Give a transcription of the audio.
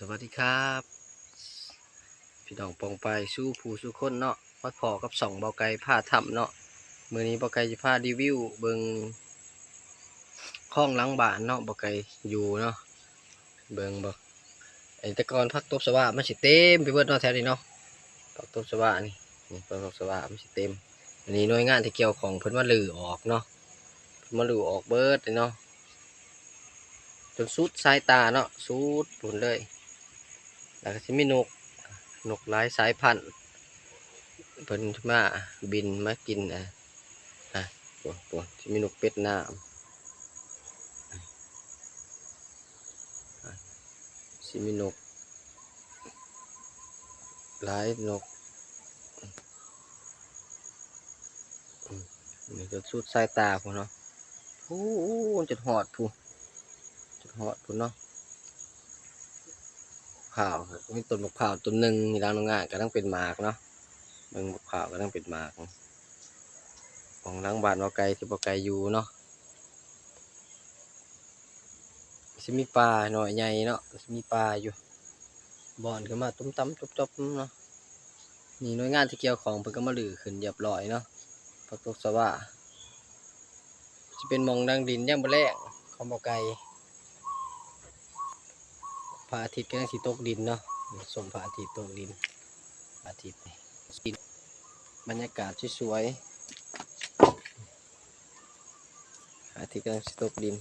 สวัสดีครับ พี่น้องปองไปสู้ผู้สู้คนเนาะมาพอกับสองเบาไก่ผ้าทำเนาะมือนี้เบาไก่จะพารีวิวเบิงข้องหล้างบ้านเนาะเบาไก่อยู่เนาะเบิงบ่ไอ้ตะกอนพักตบสว่ามันสิเต็มไปเบิดเนาะแถวนี้เนาะพักตบสว่านี่นี่พักตบสว่ามันสิเต็มอันนี้หน่วยงานที่เกี่ยวของเพิ่นมาลือออกเนาะเพิ่นมาลือออกเบิดเลยเนาะจนสุดสายตาเนาะสุดปุ่นเลย แล้วก็สิมีนก นกหลายสายพันธุ์เพิ่นมาบินมากินอะอะตัวตัวสิมีนกเป็ดน้ำอะสิมีนกหลายนกนี่จะสุดสายตาพุ่นเนาะโอ้โหจุดหอดพุ่นจุดหอดพุ่นเนาะ ข่าวมีต้นมะพร้าวต้นหนึ่งมีรังนงงานก็ต้องเป็นหมากเนาะเบิ่งมะพร้าวก็ต้องเป็นหมาก ของหลังบ้านบ่ไกลที่บ่ไกลอยู่เนาะสิมีปลาหน่อยใหญ่เนาะสิมีปลาอยู่บ่อนก็มาตุ้มตั้มจบจบเนาะนี่หน่วยงานที่เกี่ยวของเพิ่นก็มาลือขึ้นเรียบร้อยเนาะพักตกสว่าสิเป็นมองดังดินย่างบ่แรงของบ่ไกล พระอาทิตย์ก็ยังสีตกดินเนาะสมพระอาทิตย์ตกดินอาทิตย์นี่ดินบรรยากาศสวยๆอาทิตย์ก็ยังสีตกดิน